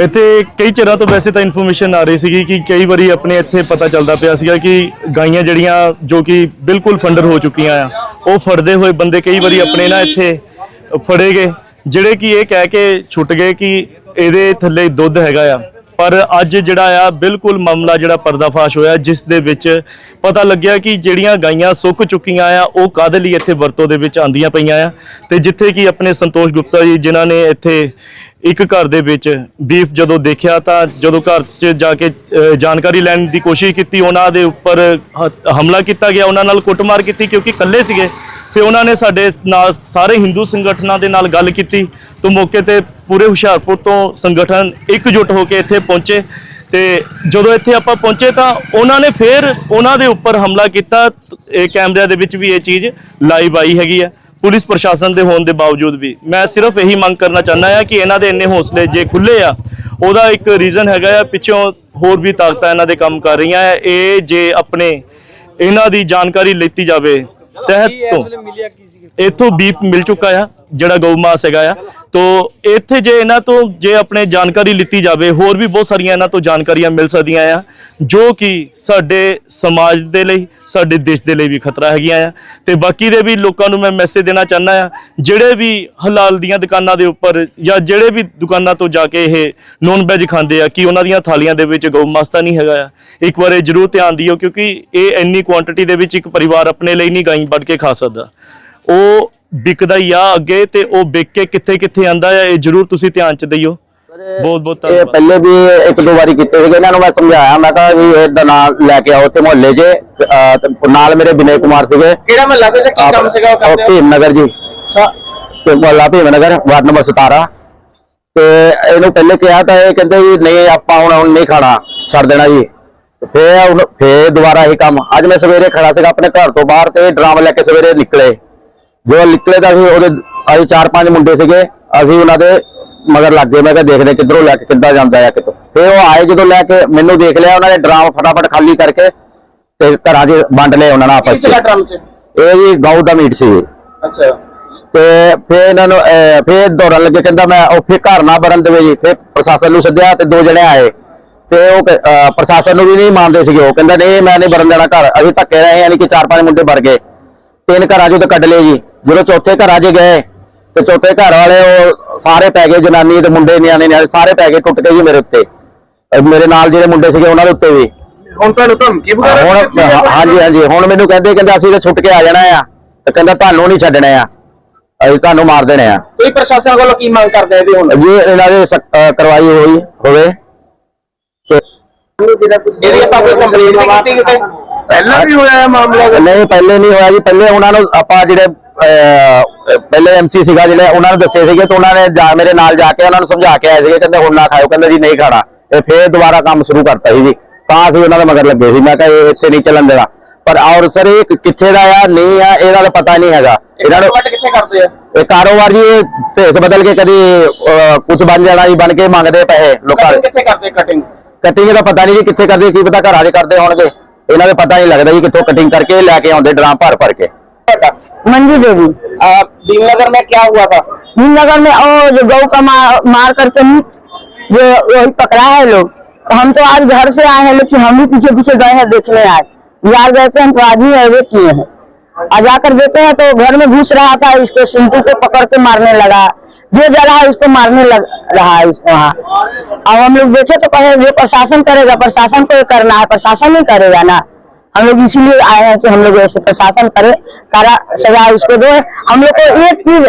ਇੱਥੇ ਕਈ ਚਿਰਾਂ ਤੋਂ ਵੈਸੇ ਤਾਂ ਇਨਫੋਰਮੇਸ਼ਨ ਆ ਰਹੀ ਸੀਗੀ ਕਿ ਕਈ ਵਾਰੀ ਆਪਣੇ ਇੱਥੇ ਪਤਾ ਚੱਲਦਾ ਪਿਆ ਸੀਗਾ ਕਿ ਗਾਈਆਂ ਜਿਹੜੀਆਂ ਜੋ ਕਿ ਬਿਲਕੁਲ ਫੰਡਰ ਹੋ ਚੁੱਕੀਆਂ ਆ, ਉਹ ਫੜਦੇ ਹੋਏ ਬੰਦੇ ਕਈ ਵਾਰੀ ਆਪਣੇ ਨਾ ਇੱਥੇ ਫੜੇ ਗਏ, ਜਿਹੜੇ ਕਿ ਇਹ ਕਹਿ ਕੇ ਛੁੱਟ ਗਏ ਕਿ ਇਹਦੇ ਥੱਲੇ ਦੁੱਧ ਹੈਗਾ ਆ। ਪਰ ਅੱਜ ਜਿਹੜਾ ਆ, ਬਿਲਕੁਲ ਮਾਮਲਾ ਜਿਹੜਾ ਪਰਦਾਫਾਸ਼ ਹੋਇਆ, ਜਿਸ ਦੇ ਵਿੱਚ ਪਤਾ ਲੱਗਿਆ ਕਿ ਜਿਹੜੀਆਂ ਗਾਈਆਂ ਸੁੱਕ ਚੁੱਕੀਆਂ ਆ, ਉਹ ਕਾਦੇ ਲਈ ਇੱਥੇ ਵਰਤੋਂ ਦੇ ਵਿੱਚ ਆਂਦੀਆਂ ਪਈਆਂ ਆ। ਤੇ ਜਿੱਥੇ ਕਿ ਆਪਣੇ ਸੰਤੋਸ਼ ਗੁਪਤਾ ਜੀ, ਜਿਨ੍ਹਾਂ ਨੇ ਇੱਥੇ ਇੱਕ ਘਰ ਦੇ ਵਿੱਚ ਬੀਫ ਜਦੋਂ ਦੇਖਿਆ ਤਾਂ ਜਦੋਂ ਘਰ 'ਚ ਜਾ ਕੇ ਜਾਣਕਾਰੀ ਲੈਣ ਦੀ ਕੋਸ਼ਿਸ਼ ਕੀਤੀ, ਉਹਨਾਂ ਦੇ ਉੱਪਰ ਹ- ਹਮਲਾ ਕੀਤਾ ਗਿਆ, ਉਹਨਾਂ ਨਾਲ ਕੁੱਟਮਾਰ ਕੀਤੀ, ਕਿਉਂਕਿ ਇਕੱਲੇ ਸੀਗੇ। ਫਿਰ ਉਹਨਾਂ ਨੇ ਸਾਡੇ ਨਾਲ ਸਾਰੇ ਹਿੰਦੂ ਸੰਗਠਨਾਂ ਦੇ ਨਾਲ ਗੱਲ ਕੀਤੀ ਤੋਂ ਮੌਕੇ ਤੇ ਪੂਰੇ ਹੁਸ਼ਿਆਰਪੁਰ ਤੋਂ ਸੰਗਠਨ ਇਕਜੁੱਟ ਹੋ ਕੇ ਇੱਥੇ ਪਹੁੰਚੇ ਤੇ ਜਦੋਂ ਇੱਥੇ ਆਪਾਂ ਪਹੁੰਚੇ ਤਾਂ ਉਹਨਾਂ ਨੇ ਫਿਰ ਉਹਨਾਂ ਦੇ ਉੱਪਰ ਹਮਲਾ ਕੀਤਾ। ਇਹ ਕੈਮਰਿਆਂ ਦੇ ਵਿੱਚ ਵੀ ਇਹ ਚੀਜ਼ ਲਾਈਵ ਆਈ ਹੈਗੀ ਆ। ਪੁਲਿਸ ਪ੍ਰਸ਼ਾਸਨ ਦੇ ਹੋਣ ਦੇ ਬਾਵਜੂਦ ਵੀ। ਮੈਂ ਸਿਰਫ ਇਹੀ ਮੰਗ ਕਰਨਾ ਚਾਹੁੰਦਾ ਆ ਕਿ ਇਹਨਾਂ ਦੇ ਇੰਨੇ ਹੌਸਲੇ ਜੇ ਖੁੱਲੇ ਆ, ਉਹਦਾ ਇੱਕ ਰੀਜ਼ਨ ਹੈਗਾ ਆ, ਪਿੱਛੋਂ ਹੋਰ ਵੀ ਤਾਕਤਾਂ ਇਹਨਾਂ ਦੇ ਕੰਮ ਕਰ ਰਹੀਆਂ ਆ। ਇਹ ਜੇ ਆਪਣੇ ਇਹਨਾਂ ਦੀ ਜਾਣਕਾਰੀ ਲੈਤੀ ਜਾਵੇ ਤਹਿਤ ਤੋਂ ਇੱਥੋਂ ਬੀਫ ਮਿਲ ਚੁੱਕਾ ਆ। ਜਿਹੜਾ ਗਊ ਮਾਸ ਹੈਗਾ ਆ, ਤੋ ਇੱਥੇ ਜੇ ਇਹਨਾਂ ਤੋਂ ਜੇ ਆਪਣੇ ਜਾਣਕਾਰੀ ਲਿੱਤੀ ਜਾਵੇ, ਹੋਰ ਵੀ ਬਹੁਤ ਸਾਰੀਆਂ ਇਹਨਾਂ ਤੋਂ ਜਾਣਕਾਰੀਆਂ ਮਿਲ ਸਕਦੀਆਂ ਆ, ਜੋ ਕਿ ਸਾਡੇ ਸਮਾਜ ਦੇ ਲਈ, ਸਾਡੇ ਦੇਸ਼ ਦੇ ਲਈ ਵੀ ਖਤਰਾ ਹੈਗੀਆਂ ਆ। ਤੇ ਬਾਕੀ ਦੇ ਵੀ ਲੋਕਾਂ ਨੂੰ ਮੈਂ ਮੈਸੇਜ ਦੇਣਾ ਚਾਹੁੰਦਾ ਆ, ਜਿਹੜੇ ਵੀ ਹਲਾਲ ਦੀਆਂ ਦੁਕਾਨਾਂ ਦੇ ਉੱਪਰ ਜਾਂ ਜਿਹੜੇ ਵੀ ਦੁਕਾਨਾਂ ਤੋਂ ਜਾ ਕੇ ਇਹ ਨੌਨ ਵੈਜ ਖਾਂਦੇ ਆ, ਕਿ ਉਹਨਾਂ ਦੀਆਂ ਥਾਲੀਆਂ ਦੇ ਵਿੱਚ ਗਊ ਮਾਸ ਤਾਂ ਨਹੀਂ ਹੈਗਾ ਆ? ਇੱਕ ਵਾਰ ਇਹ ਜ਼ਰੂਰ ਧਿਆਨ ਦਿਓ, ਕਿਉਂਕਿ ਇਹ ਇੰਨੀ ਕੁਆਂਟੀਟੀ ਦੇ ਵਿੱਚ ਇੱਕ ਪਰਿਵਾਰ ਆਪਣੇ ਲਈ ਨਹੀਂ ਗਾਈ ਵੱਢ ਕੇ ਖਾ ਸਕਦਾ। ਉਹ ਵਿਕਦਾ ਹੀ ਆ ਅੱਗੇ ਤੇ ਉਹ ਵਿਕ ਕੇ ਕਿੱਥੇ ਕਿੱਥੇ ਆਂਦਾ ਆ ਇਹ ਜ਼ਰੂਰ ਤੁਸੀਂ ਧਿਆਨ ਚ ਦਿਓ ਬਹੁਤ ਬਹੁਤ ਇਹ ਧੰਨਵਾਦ। ਪਹਿਲੇ ਵੀ ਇੱਕ ਦੋ ਵਾਰੀ ਕੀਤੇ ਸੀਗੇ ਇਹਨਾਂ ਨੂੰ ਮੈਂ ਸਮਝਾਇਆ ਮੈਂ ਕਿਹਾ ਵੀ ਇਹਦਾ ਨਾਮ ਲੈ ਕੇ ਆਓ ਤੇ ਮੁਹੱਲੇ 'ਚ ਅਹ, ਤੇ ਨਾਲ ਮੇਰੇ ਵਿਨय ਕੁਮਾਰ ਸੀਗੇ। ਕਿਹੜਾ ਮਹੱਲਾ ਸੀ ਤੇ ਕੀ ਕੰਮ ਸੀਗਾ ਉਹ ਕਰਦੇ ਭੀਮ ਨਗਰ ਜੀ। ਤੇ ਮੁਹੱਲਾ ਭੀਮ ਨਗਰ ਵਾਰਡ ਨੰਬਰ 17 ਤੇ ਇਹਨੂੰ ਪਹਿਲੇ ਕਿਹਾ ਤਾਂ ਇਹ ਕਹਿੰਦੇ ਜੀ ਨਹੀਂ ਆਪਾਂ ਹੁਣ ਹੁਣ ਨਹੀਂ ਖਾਣਾ ਛੱਡ ਦੇਣਾ ਜੀ। ਫੇਰ ਹੁਣ ਫੇਰ ਦੁਬਾਰਾ ਇਹ ਕੰਮ। ਅੱਜ ਮੈਂ ਸਵੇਰੇ ਖੜਾ ਸੀਗਾ ਆਪਣੇ ਘਰ ਤੋਂ ਬਾਹਰ ਤੇ ਡਰਾਮ ਲੈ ਕੇ ਸਵੇਰੇ ਨਿਕਲੇ। ਜਦੋਂ ਨਿਕਲੇ ਤਾਂ ਅਸੀਂ ਉਹਦੇ ਅਸੀਂ ਚਾਰ ਪੰਜ ਮੁੰਡੇ ਸੀਗੇ ਅਸੀਂ ਉਹਨਾਂ ਦੇ ਮਗਰ ਲੱਗ ਗਏ। ਮੈਂ ਕਿਹਾ ਦੇਖਦੇ ਕਿੱਧਰੋਂ ਲੈ ਕੇ ਕਿੱਦਾਂ ਜਾਂਦਾ ਆ ਕਿਤੋਂ। ਫੇਰ ਉਹ ਆਏ ਜਦੋਂ ਲੈ ਕੇ ਮੈਨੂੰ ਦੇਖ ਲਿਆ ਉਹਨਾਂ ਨੇ ਡਰਾਮ ਫਟਾਫਟ ਖਾਲੀ ਕਰਕੇ ਤੇ ਘਰਾਂ 'ਚ ਵੰਡ ਲਏ ਉਹਨਾਂ ਨੇ ਆਪਸ 'ਚ ਡਰਮ 'ਚ? ਇਹ ਜੀ ਗਾਉ ਦਾ ਮੀਟ ਸੀ। ਅੱਛਾ। ਤੇ ਫਿਰ ਇਹਨਾਂ ਨੂੰ ਫਿਰ ਦੌੜਨ ਲੱਗੇ ਕਹਿੰਦਾ ਮੈਂ ਉਹ ਫਿਰ ਘਰ ਨਾ ਬਰਨ ਦੇਵੇ ਜੀ। ਫਿਰ ਪ੍ਰਸ਼ਾਸਨ ਨੂੰ ਸੱਦਿਆ ਤੇ ਦੋ ਜਣੇ ਆਏ। ਤੇ ਉਹ ਪ੍ਰਸ਼ਾਸਨ ਨੂੰ ਵੀ ਨਹੀਂ ਮੰਨਦੇ ਸੀਗੇ। ਉਹ ਕਹਿੰਦਾ ਨਹੀਂ ਮੈਂ ਨਹੀਂ ਬਰਨ ਦੇਣਾ ਘਰ। ਅਸੀਂ ਧੱਕੇ ਰਹੇ ਯਾਨੀ ਕਿ ਚਾਰ ਪੰਜ ਮੁੰਡੇ ਵਰ ਗਏ। ਤਿੰਨ ਘਰਾਂ ਚੋਂ ਤਾਂ ਕੱਢ ਲਏ ਜੀ। ਜਦੋਂ ਚੌਥੇ ਘਰਾਂ 'ਚ ਗਏ ਤੇ ਚੌਥੇ ਘਰ ਵਾਲੇ ਉਹ ਸਾਰੇ ਪੈ ਗਏ ਜਨਾਨੀ ਤੇ ਮੁੰਡੇ ਨਿਆਣੇ ਨਿਆਣੇ ਸਾਰੇ ਪੈ ਗਏ ਟੁੱਟ ਕੇ ਜੀ ਮੇਰੇ ਉੱਤੇ। ਮੇਰੇ ਨਾਲ ਜਿਹੜੇ ਮੁੰਡੇ ਸੀਗੇ ਉਹਨਾਂ ਦੇ ਉੱਤੇ ਵੀ। ਹੁਣ ਤੁਹਾਨੂੰ ਧਮਕੀ ਹੁਣ ਹਾਂਜੀ ਹਾਂਜੀ ਹੁਣ ਮੈਨੂੰ ਕਹਿੰਦੇ ਕਹਿੰਦਾ ਅਸੀਂ ਤਾਂ ਛੁੱਟ ਕੇ ਆ ਜਾਣਾ ਆ ਤੇ ਕਹਿੰਦਾ ਤੁਹਾਨੂੰ ਨਹੀਂ ਛੱਡਣਾ ਆ ਅਸੀਂ ਤੁਹਾਨੂੰ ਮਾਰ ਦੇਣੇ ਆ। ਤੁਸੀਂ ਪ੍ਰਸ਼ਾਸਨ ਕੋਲੋਂ ਕੀ ਮੰਗ ਕਰਦੇ ਹੋ ਵੀ ਹੁਣ? ਜੇ ਇਹਨਾਂ ਦੇ ਕਰਵਾਈ ਹੋਈ ਹੋਵੇ। ਤੇ ਇਹਦੀ ਆਪਾਂ ਕੋਈ ਕੰਪਲੇਂਟ ਨਹੀਂ ਕੀਤੀ ਕਿਤੇ? ਪਹਿਲਾਂ ਵੀ ਹੋਇਆ ਮਾਮਲਾ? ਨਹੀਂ ਪਹਿਲੇ ਨਹੀਂ ਹੋਇਆ ਜੀ ਪਹਿਲੇ ਉਹਨਾਂ ਨੂੰ ਆਪਾਂ ਜਿਹੜੇ ਪਹਿਲੇ ਐਮਸੀ ਸੀਗਾ ਜਿਹੜੇ ਉਹਨਾਂ ਨੂੰ ਦੱਸੇ ਸੀਗੇ ਤੇ ਉਹਨਾਂ ਨੇ ਜਾ ਮੇਰੇ ਨਾਲ ਜਾ ਕੇ ਉਹਨਾਂ ਨੂੰ ਸਮਝਾ ਕੇ ਆਏ ਸੀਗੇ ਕਹਿੰਦੇ ਹੁਣ ਨਾ ਖਾਓ ਕਹਿੰਦੇ ਜੀ ਨਹੀਂ ਖਾਣਾ। ਇਹ ਫੇਰ ਦੁਬਾਰਾ ਕੰਮ ਸ਼ੁਰੂ ਕਰਤਾ ਸੀ ਜੀ। ਤਾਂ ਅਸੀਂ ਉਹਨਾਂ ਦੇ ਮਗਰ ਲੱਗੇ ਸੀ। ਮੈਂ ਕਿਹਾ ਇਹ ਇੱਥੇ ਨਹੀਂ ਚੱਲਣ ਦੇਣਾ। ਪਰ ਔਰ ਸਰ ਇਹ ਕਿੱਥੇ ਦਾ ਆ ਨਹੀਂ ਆ ਇਹਦਾ ਤਾਂ ਪਤਾ ਨਹੀਂ ਹੈਗਾ। ਇਹਨਾਂ ਨੂੰ ਕਿੱਥੇ ਕਰਦੇ ਆ? ਇਹ ਕਾਰੋਬਾਰ ਜੀ ਇਹ ਭੇਸ ਬਦਲ ਕੇ ਕਦੀ ਕੁਝ ਬਣ ਜਾਣਾ ਜੀ ਬਣ ਕੇ ਮੰਗਦੇ ਪੈਸੇ ਲੋਕਾਂ ਦੇ। ਕਿੱਥੇ ਕਰਦੇ ਕਟਿੰਗ ਕਟਿੰਗ ਦਾ ਪਤਾ ਨਹੀਂ ਜੀ ਕਿੱਥੇ ਕਰਦੇ ਕੀ ਪਤਾ ਘਰਾਂ 'ਚ ਕਰਦੇ ਹੋਣਗੇ। ਇਹਨਾਂ ਦੇ ਪਤਾ ਨਹੀਂ ਲੱਗਦਾ ਜੀ ਕਿੱਥੋਂ ਕਟਿੰਗ ਕਰਕੇ ਲੈ ਕੇ ਆਉਂਦੇ ਡਰਾਮ ਭਰ ਭਰ ਕੇ। मंजू देवी। दीननगर में क्या हुआ था? भीमनगर में और जो गौ का मार, मार करके जो वही पकड़ा है लोग तो हम तो आज घर से आए हैं लेकिन हम भी पीछे पीछे गए हैं देखने आज। यार गए थे हम तो आज ही अवेक किए हैं। आज आकर देखे हैं तो घर में घुस रहा था इसको सिंटू को पकड़ के मारने लगा। जो जला है उसको मारने लग रहा है वहाँ। अब हम लोग देखे तो कहे ये प्रशासन करेगा प्रशासन को करना है प्रशासन नहीं करेगा ना। हम लोग इसीलिए आए हैं कि हम लोग ऐसे प्रशासन करे करा सजा उसको दे। हम लोग को एक चीज़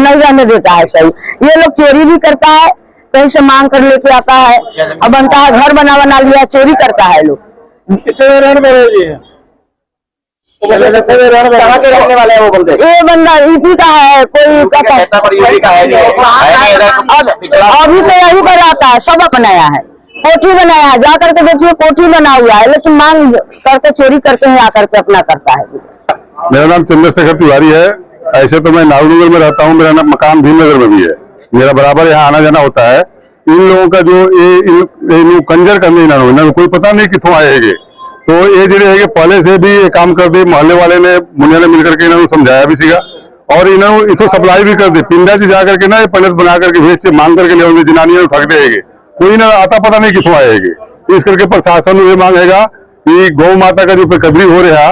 नहीं रहने देता है सही। ये लोग चोरी भी करता है कहीं से मांग कर लेके आता है। अब बनता है घर बना बना लिया चोरी करता है लोग। कितने रहने वाले जी कहाँ के रहने वाले हैं वो बंदे ये बंदा यूपी का है कोई का है। है अभी तो यही पर आता है सब बनाया है। कोठी बनाया जा करके देखिए कोठी बना हुआ है, लेकिन मांग करके, चोरी करके ही आकर के अपना करता है। मेरा नाम चंद्रशेखर तिवारी है। ऐसे तो मैं नाहरूनगर में रहता हूँ, मेरा नाम मकान भीमनगर में भी है। मेरा बराबर यहाँ आना जाना होता है। इन लोगों का जो ये कंजर करने ना इन्होंने कोई पता नहीं कितों आए है। तो ये जो है पहले से भी ये काम कर दे, मोहल्ले वाले ने, मुनिया ने मिलकर के इन्होंने समझाया भी सीगा। और इन्होंने इतो सप्लाई भी कर दे। पिंडा जी जा करके ना ये पंडित बना करके भेज से मांग करके ले जिनानी ठग देंगे। ਕੋਈ ਨਾ ਆਤਾ ਪਤਾ ਨਹੀਂ ਕਿਥੋਂ ਆਏ ਹੈਗੇ। ਇਸ ਕਰਕੇ ਪ੍ਰਸ਼ਾਸਨ ਨੂੰ ਇਹ ਮੰਗ ਹੈਗਾ ਕਿ ਗਊ ਮਾਤਾ ਦਾ ਜੋ ਰਿਕਵਰੀ ਹੋ ਰਿਹਾ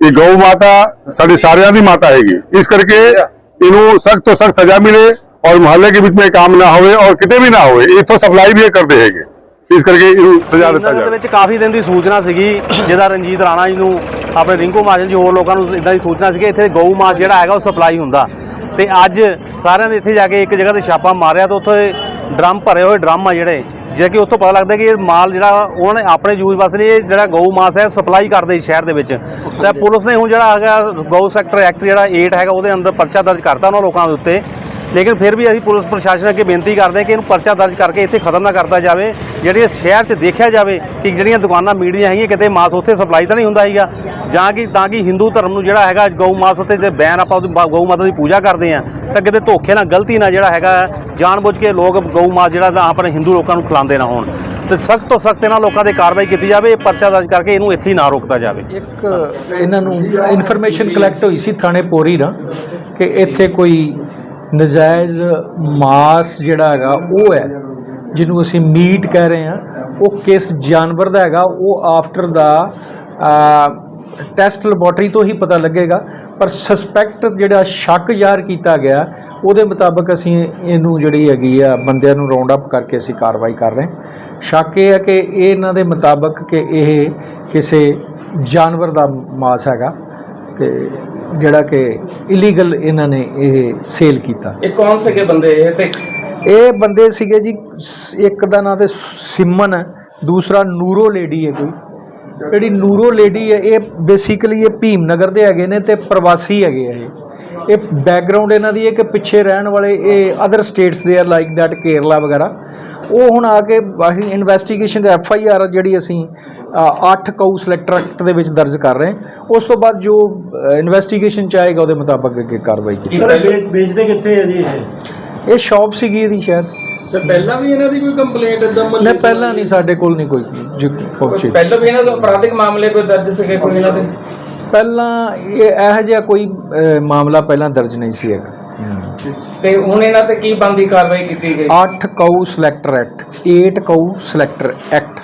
ਇਹ ਗਊ ਮਾਤਾ ਸਾਡੇ ਸਾਰਿਆਂ ਦੀ ਮਾਤਾ ਹੈਗੀ। ਇਸ ਕਰਕੇ ਇਹਨੂੰ ਸਖਤ ਤੋਂ ਸਖਤ ਸਜ਼ਾ ਮਿਲੇ ਔਰ ਮੁਹੱਲੇ ਦੇ ਵਿੱਚ ਮੇ ਕੰਮ ਨਾ ਹੋਵੇ ਔਰ ਕਿਤੇ ਵੀ ਨਾ ਹੋਵੇ ਇੱਥੋਂ ਸਪਲਾਈ ਵੀ ਕਰਦੇ ਹੈਗੇ। ਇਸ ਕਰਕੇ ਇਹਨੂੰ ਸਜ਼ਾ ਦਿੱਤਾ ਜਾਵੇ। ਵਿੱਚ ਕਾਫੀ ਦਿਨ ਦੀ ਸੂਚਨਾ ਸੀਗੀ ਜਿਹਦਾ ਰਣਜੀਤ ਰਾਣਾ ਜੀ ਨੂੰ ਆਪਣੇ ਰਿੰਕੂ ਮਾਜਨ ਜੀ ਹੋਰ ਲੋਕਾਂ ਨੂੰ ਇਦਾਂ ਦੀ ਸੂਚਨਾ ਸੀਗੀ ਇੱਥੇ ਗਊ ਮਾਸ ਜਿਹੜਾ ਹੈਗਾ ਉਹ ਸਪਲਾਈ ਹੁੰਦਾ। ਤੇ ਅੱਜ ਸਾਰਿਆਂ ਨੇ ਇੱਥੇ ਜਾ ਕੇ ਇੱਕ ਜਗ੍ਹਾ ਤੇ ਛਾਪਾ ਮਾਰਿਆ ਤਾਂ ਉੱਥੇ ਡਰਮ ਭਰੇ ਹੋਏ ਡਰਮ ਆ ਜਿਹੜੇ ਜੇ ਕਿ ਉੱਥੋਂ ਪਤਾ ਲੱਗਦਾ ਕਿ ਇਹ ਮਾਲ ਜਿਹੜਾ ਉਹਨਾਂ ਨੇ ਆਪਣੇ ਯੂਜ਼ ਵਾਸਤੇ ਨਹੀਂ ਇਹ ਜਿਹੜਾ ਗਊ ਮਾਸ ਹੈ, ਸਪਲਾਈ ਕਰਦੇ ਸ਼ਹਿਰ ਦੇ ਵਿੱਚ। ਤੇ ਪੁਲਿਸ ਨੇ ਹੁਣ ਜਿਹੜਾ ਹੈਗਾ ਗਊ ਸੈਕਟਰ ਐਕਟ ਜਿਹੜਾ 8 ਹੈਗਾ, ਉਹਦੇ ਅੰਦਰ ਪਰਚਾ ਦਰਜ ਕਰਤਾ ਉਹਨਾਂ ਲੋਕਾਂ ਦੇ ਉੱਤੇ। ਲੇਕਿਨ ਫਿਰ ਵੀ ਅਸੀਂ ਪੁਲਿਸ ਪ੍ਰਸ਼ਾਸਨ ਅੱਗੇ ਬੇਨਤੀ ਕਰਦੇ ਹਾਂ ਕਿ ਇਹਨੂੰ ਪਰਚਾ ਦਰਜ ਕਰਕੇ ਇੱਥੇ ਖਤਮ ਨਾ ਕਰਤਾ ਜਾਵੇ। ਜਿਹੜੀ ਸ਼ਹਿਰ 'ਚ ਦੇਖਿਆ ਜਾਵੇ ਕਿ ਜਿਹੜੀਆਂ ਦੁਕਾਨਾਂ, ਮੀਡੀਆਂ ਹੈਗੀਆਂ, ਕਿਤੇ ਮਾਸ ਉੱਥੇ ਸਪਲਾਈ ਤਾਂ ਨਹੀਂ ਹੁੰਦਾ ਹੈਗਾ ਜਾਂ ਕਿ ਤਾਂ ਕਿ ਹਿੰਦੂ ਧਰਮ ਨੂੰ ਜਿਹੜਾ ਹੈਗਾ ਗਊ ਮਾਸ ਉੱਤੇ ਜੇ ਬੈਨ ਆਪਾਂ ਗਊ ਮਾਤਾ ਦੀ ਪੂਜਾ ਕਰਦੇ ਆ ਤਾਂ ਕਿਤੇ ਧੋਖੇ ਨਾਲ, ਗਲਤੀ ਨਾਲ ਜਿਹੜਾ ਹੈਗਾ, ਜਾਣਬੁੱਝ ਕੇ ਲੋਕ ਗਊ ਮਾਸ ਜਿਹੜਾ ਤਾਂ ਆਪਣੇ ਹਿੰਦੂ ਲੋਕਾਂ ਨੂੰ ਖਿਲਾਉਂਦੇ ਨਾ ਹੋਣ। ਤੇ ਸਖਤ ਤੋਂ ਸਖਤ ਇਹਨਾਂ ਲੋਕਾਂ ਦੇ ਕਾਰਵਾਈ ਕੀਤੀ ਜਾਵੇ, ਇਹ ਪਰਚਾ ਦਰਜ ਕਰਕੇ ਇਹਨੂੰ ਇੱਥੇ ਹੀ ਨਾ ਰੋਕਤਾ ਜਾਵੇ। ਇੱਕ ਇਹਨਾਂ ਨੂੰ ਇਨਫੋਰਮੇਸ਼ਨ ਕਲੈਕਟ ਹੋਈ ਸੀ ਥਾਣੇ ਪੋਰੀ ਨਾ ਕਿ ਇੱਥੇ ਕੋਈ ਨਜਾਇਜ਼ ਮਾਸ ਜਿਹੜਾ ਹੈਗਾ ਉਹ ਹੈ, ਜਿਹਨੂੰ ਅਸੀਂ ਮੀਟ ਕਹਿ ਰਹੇ ਹਾਂ, ਉਹ ਕਿਸ ਜਾਨਵਰ ਦਾ ਹੈਗਾ, ਉਹ ਆਫਟਰ ਦਾ ਟੈਸਟ ਲੈਬੋਰਟਰੀ ਤੋਂ ਹੀ ਪਤਾ ਲੱਗੇਗਾ, ਪਰ ਸਸਪੈਕਟ ਜਿਹੜਾ ਸ਼ੱਕ ਜ਼ਾਹਰ ਕੀਤਾ ਗਿਆ, ਉਹਦੇ ਮੁਤਾਬਕ ਅਸੀਂ ਇਹਨੂੰ ਜਿਹੜੀ ਹੈਗੀ ਆ, ਬੰਦਿਆਂ ਨੂੰ ਰਾਉਂਡ ਅਪ ਕਰਕੇ ਅਸੀਂ ਕਾਰਵਾਈ ਕਰ ਰਹੇ ਹਾਂ। ਸ਼ੱਕ ਇਹ ਹੈ ਕਿ ਇਹ ਇਹਨਾਂ ਦੇ ਮੁਤਾਬਕ ਕਿ ਇਹ ਕਿਸੇ ਜਾਨਵਰ ਦਾ ਮਾਸ ਹੈਗਾ, ਤੇ ਜਿਹੜਾ ਕਿ ਇਲੀਗਲ ਇਹਨਾਂ ਨੇ ਇਹ ਸੇਲ ਕੀਤਾ। ਇਹ ਕੌਣ ਸਕੇ ਬੰਦੇ ਇਹ ਤੇ? ਇਹ ਬੰਦੇ ਸੀਗੇ ਜੀ ਸ- ਇੱਕ ਦਾ ਨਾਂ ਤੇ ਸਿਮਨ ਹੈ ਦੂਸਰਾ ਨੂਰੋ ਲੇਡੀ ਹੈ ਕੋਈ। ਜਿਹੜੀ ਨੂਰੋ ਲੇਡੀ ਹੈ ਇਹ ਬੇਸਿਕਲੀ ਇਹ ਭੀਮ ਨਗਰ ਦੇ ਹੈਗੇ ਨੇ ਤੇ ਪ੍ਰਵਾਸੀ ਹੈਗੇ ਆ ਇਹ। ਇਹ ਬੈਕਗ੍ਰਾਉਂਡ ਇਹਨਾਂ ਦੀ ਹੈ ਕਿ ਪਿੱਛੇ ਰਹਿਣ ਵਾਲੇ ਇਹ ਅਦਰ ਸਟੇਟਸ ਦੇ ਆਰ ਲਾਈਕ ਦੈਟ ਕੇਰਲਾ ਵਗੈਰਾ। ਉਹ ਹੁਣ ਆ ਕੇ ਅਸੀਂ ਇਨਵੈਸਟੀਗੇਸ਼ਨ ਐਫ ਆਈ ਆਰ ਜਿਹੜੀ ਅਸੀਂ 8 ਕਊ ਸਿਲੈਕਟਰ ਐਕਟ ਦੇ ਵਿੱਚ ਦਰਜ ਕਰ ਰਹੇ ਹਾਂ। ਉਸ ਤੋਂ ਬਾਅਦ ਜੋ ਇਨਵੈਸਟੀਗੇਸ਼ਨ ਚਾਹੇਗਾ ਉਹਦੇ ਮੁਤਾਬਕ ਅੱਗੇ ਕਾਰਵਾਈ ਕੀਤੀ ਵੇਚਦੇ ਕਿੱਥੇ ਹੈ ਜੀ ਇਹ? ਇਹ ਸ਼ਾਪ ਸੀਗੀ ਇਹਦੀ ਸ਼ਾਇਦ। ਸਰ ਪਹਿਲਾਂ ਵੀ ਇਹਨਾਂ ਦੀ ਕੋਈ ਕੰਪਲੇਂਟ ਇਦਾਂ ਨਹੀਂ ਪਹਿਲਾਂ ਨਹੀਂ ਸਾਡੇ ਕੋਲ ਨਹੀਂ ਕੋਈ ਜੀ ਪਹੁੰਚੀ। ਪਹਿਲਾਂ ਵੀ ਇਹਨਾਂ ਦਾ ਅਪਰਾਧਿਕ ਮਾਮਲੇ ਕੋਈ ਦਰਜ ਸਕੇ ਕੋਈ ਇਹਨਾਂ ਦੇ? ਪਹਿਲਾਂ ਇਹ ਇਹੋ ਜਿਹਾ ਕੋਈ ਮਾਮਲਾ ਪਹਿਲਾਂ ਦਰਜ ਨਹੀਂ ਸੀ ਹੈਗਾ। ਤੇ ਹੁਣ ਇਹਨਾਂ ਤੇ ਕੀ ਬੰਦੀ ਕਾਰਵਾਈ ਕੀਤੀ ਗਈ? 8 Q selector act 8 Q selector act.